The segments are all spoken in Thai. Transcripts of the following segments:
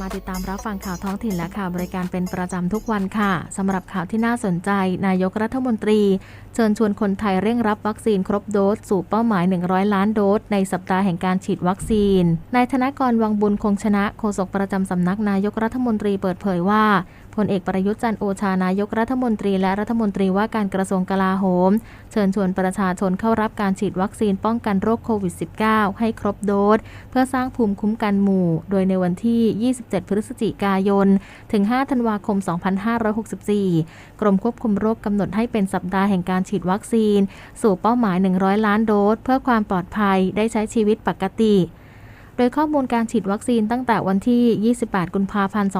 มาติดตามรับฟังข่าวท้องถิ่นและข่าวบริการเป็นประจำทุกวันค่ะสำหรับข่าวที่น่าสนใจ นายกรัฐมนตรี เชิญชวนคนไทยเร่งรับวัคซีนครบโดส สู่เป้าหมาย 100 ล้านโดส ในสัปดาห์แห่งการฉีดวัคซีนนายธนกรวังบุญคงชนะโฆษกประจำสำนักนายกรัฐมนตรีเปิดเผยว่าพลเอกประยุทธ์จันโอชานายกรัฐมนตรีและรัฐมนตรีว่าการกระทรวงกลาโหม เชิญชวนประชาชนเข้ารับการฉีดวัคซีนป้องกันโรคโควิด -19 ให้ครบโดส เพื่อสร้างภูมิคุ้มกันหมู่ โดยในวันที่ 27 พฤศจิกายน ถึง 5 ธันวาคม 2564 กรมควบคุมโรคกำหนดให้เป็นสัปดาห์แห่งการฉีดวัคซีน สู่เป้าหมาย 100 ล้านโดส เพื่อความปลอดภัยได้ใช้ชีวิตปกติ โดยข้อมูลการฉีดวัคซีนตั้งแต่วันที่ 28 กุมภาพันธ์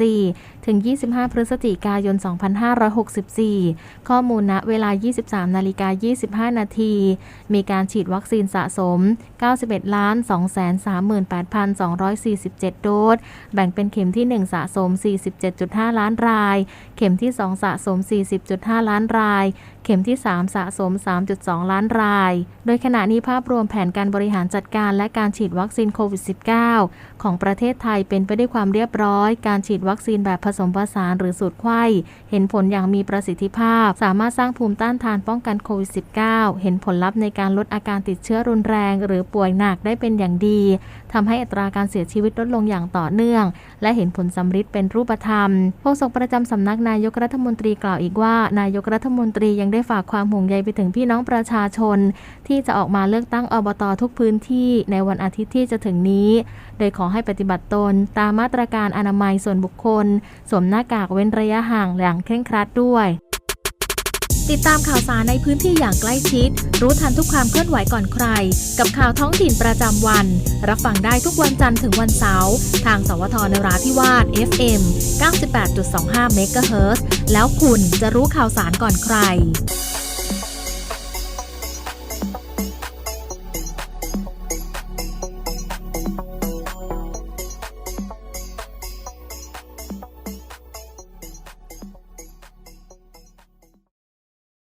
2564 ถึง 25 พฤศจิกายน 2564 ข้อมูลณเวลา 23 นาฬิกา 25 นาที มีการฉีดวัคซีนสะสม 91ล้าน238,247 โดส แบ่งเป็นเข็มที่ 1 สะสม 47.5 ล้านราย เข็มที่ 2 สะสม 40.5 ล้านราย เข็มที่ 3 สะสม 3.2 ล้านราย โดยขณะนี้ภาพรวมแผนการบริหารจัดการและการฉีดวัคซีนโควิด -19 ของประเทศไทยเป็นไปด้วยความเรียบร้อย การฉีดวัคซีนแบบผสมผสานหรือสูตรไข้เห็นผลอย่างมีประสิทธิภาพ สามารถสร้างภูมิต้านทานป้องกันโควิด -19 เห็นผลลัพธ์ในการลดอาการติดเชื้อรุนแรง หรือป่วยหนักได้เป็นอย่างดีทำให้อัตราการเสียชีวิตลดลงอย่างต่อเนื่อง และเห็นผลสำฤทธิ์เป็นรูปธรรมโฆษกประจำสำนักนายกรัฐมนตรีกล่าวอีกว่า นายกรัฐมนตรียังได้ฝากความห่วงใยไปถึงพี่น้องประชาชน ที่จะออกมาเลือกตั้งอบตทุกพื้นที่ในวันอาทิตย์ที่จะถึงนี้ โดยขอให้ปฏิบัติตนตามมาตรการอนามัยส่วนบุคคล สวมหน้ากากเว้นระยะห่างอย่างเคร่งครัดด้วย ติดตามข่าวสารในพื้นที่อย่างใกล้ชิด รู้ทันทุกความเคลื่อนไหวก่อนใคร กับข่าวท้องถิ่นประจำวัน รับฟังได้ทุกวันจันทร์ถึงวันเสาร์ทางสวทนราธิวาส FM 98.25เมกะเฮิรตซ์แล้วคุณจะรู้ข่าวสารก่อนใคร